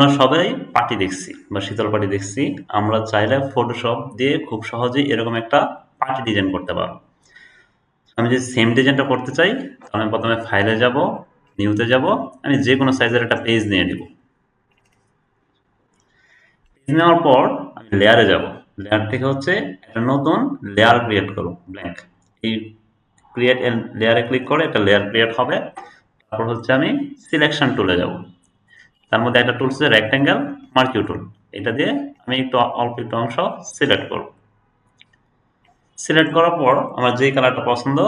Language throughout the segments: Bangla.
আমরা সবাই পার্টি দেখছি বা শীতল পার্টি দেখছি। আমরা চাইলে ফটোশপ দিয়ে খুব সহজেই এরকম একটা পার্টি ডিজাইন করতে পারব। আমি যদি সেম ডিজাইনটা করতে চাই, তাহলে আমি প্রথমে ফাইলে যাব নিউতে যাব, আমি যে কোনো সাইজের একটা পেজ নিয়ে নিব। পেজ নেওয়ার পর আমি লেয়ারে যাব। লেয়ার থেকে হচ্ছে একটা নতুন লেয়ার ক্রিয়েট করব ব্ল্যাঙ্ক এই ক্রিয়েট লেয়ারে ক্লিক করে একটা লেয়ার ক্রিয়েট হবে। তারপর হচ্ছে আমি সিলেকশন টুলে যাব। তার মধ্যে একটা টুলস হচ্ছে রেক্ট্যাঙ্গেল মার্কিউ টুল এটা দিয়ে আমি একটু অল্প একটু অংশ সিলেক্ট করব। সিলেক্ট করার পর আমার যেই কালারটা পছন্দ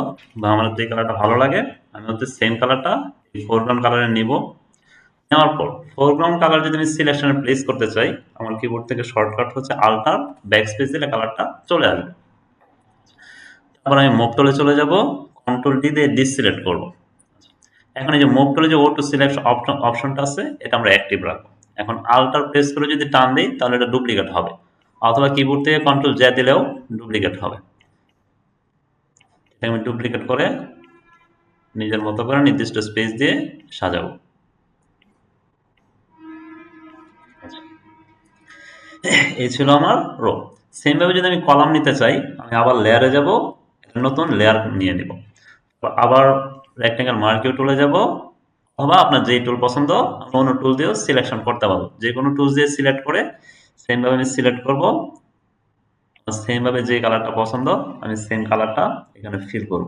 বা আমার যেই কালারটা ভালো লাগে, আমি হচ্ছে সেম কালারটা ফোরগ্রাউন্ড কালারে নিব। নেওয়ার পর ফোরগ্রাউন্ড কালার যদি আমি সিলেকশনে প্লেস করতে চাই, আমার কিবোর্ড থেকে শর্টকাট হচ্ছে আল্টার ব্যাক স্পেস দিলে কালারটা চলে আসবে। তারপর আমি মুভ টলে চলে যাব কন্ট্রোল ডি দিয়ে ডিসিলেক্ট করব। এখন এই যে মুভ টলে যে ও টু সিলেক্ট অপশনটা আছে, এটা আমরা অ্যাক্টিভ রাখব। এখন আল্টার প্রেস করে যদি টান দিই, তাহলে এটা ডুপ্লিকেট হবে। অথবা কিবোর্ড থেকে কন্ট্রোল জ্যা দিলেও ডুপ্লিকেট হবে। আমি ডুপ্লিকেট করে নিজের মতো করে নির্দিষ্ট স্পেস দিয়ে সাজাবো। এই ছিল আমার রো সেমভাবে যদি আমি কলাম নিতে চাই, আমি আবার লেয়ারে যাব নতুন লেয়ার নিয়ে নিব। আবার রেক্টেঙ্গেল মার্কিউ টুলে যাব, অথবা আপনার যেই টুল পছন্দ, আমরা অন্য টুল দিয়েও সিলেকশন করতে পারব। যে কোনো টুল দিয়ে সিলেক্ট করে সেমভাবে আমি সিলেক্ট করব সেমভাবে যে কালারটা পছন্দ, আমি সেম কালারটা এখানে ফিল করব।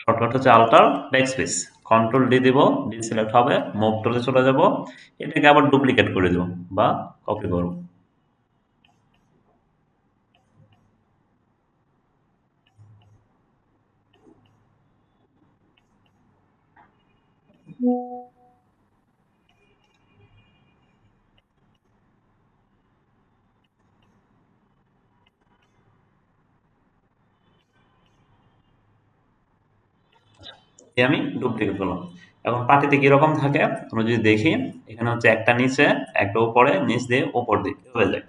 শর্টকাট হচ্ছে আল্টার ব্যাকস্পেস কন্ট্রোল ডি দিব ডি সিলেক্ট হবে মুভ টুলে চলে যাব, এটাকে আবার ডুপ্লিকেট করে দেব বা কপি করব। আমি ডুপ্লিকেট করলাম এখন পার্টিতে কীরকম থাকে, আমরা যদি দেখি, এখানে হচ্ছে একটা নিচে, একটা উপরে, নিচ দিয়ে উপর দিকে হয়ে যায়।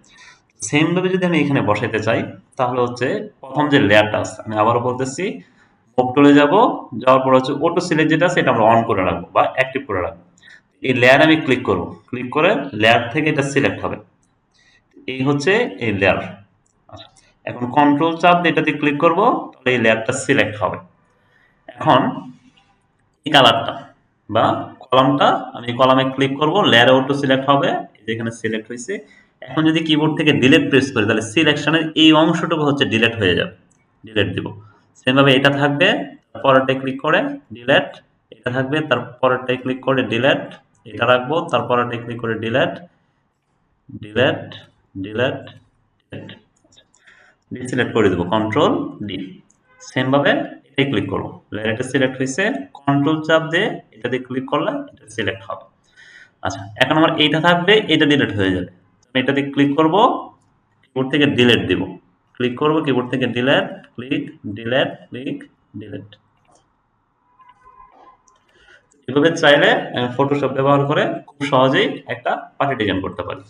সেমভাবে যদি আমি এখানে বসাইতে চাই, তাহলে হচ্ছে প্রথম যে লেয়ারটা আছে, আমি আবারও বলতেছি মুভ টুলে যাব, যাওয়ার পর হচ্ছে অটো সিলেক্ট যেটা এটা আমরা অন করে রাখব বা অ্যাক্টিভ করে রাখব। এই লেয়ার আমি ক্লিক করব। ক্লিক করে লেয়ার থেকে এটা সিলেক্ট হবে। এই হচ্ছে এই লেয়ার আচ্ছা এখন কন্ট্রোল চাপ এটাতে ক্লিক করব, তাহলে এই লেয়ারটা সিলেক্ট হবে। এখন এই কালারটা বা কলামটা আমি কলামে ক্লিক করব লেয়ার অটো সিলেক্ট হবে যেখানে সিলেক্ট হয়েছে। এখন যদি কিবোর্ড থেকে ডিলেট প্রেস করি, তাহলে সিলেকশনের এই অংশটুকু হচ্ছে ডিলেট হয়ে যাবে। ডিলেট দিব। সেমভাবে এটা থাকবে, পরেরটায় ক্লিক করে ডিলেট এটা থাকবে, তার পরেরটায় ক্লিক করে ডিলেট এটা রাখব তারপরেরটায় ক্লিক করে delete delete delete delete select করে দেবো কন্ট্রোল ডি সেমভাবে এটাই ক্লিক করব। লেয়ারটা সিলেক্ট হয়েছে কন্ট্রোল চাপ দিয়ে এটা দিয়ে ক্লিক করলে এটা সিলেক্ট হবে। আচ্ছা এখন আমার এইটা থাকবে এটা ডিলেট হয়ে যাবে। আমি এটাতে ক্লিক করব কিবোর্ড থেকে ডিলেট দিব। ক্লিক করব কিবোর্ড থেকে delete click delete click delete এভাবে চাইলে ফটোশপ ব্যবহার করে খুব সহজেই একটা পার্টি ডিজাইন করতে পারি।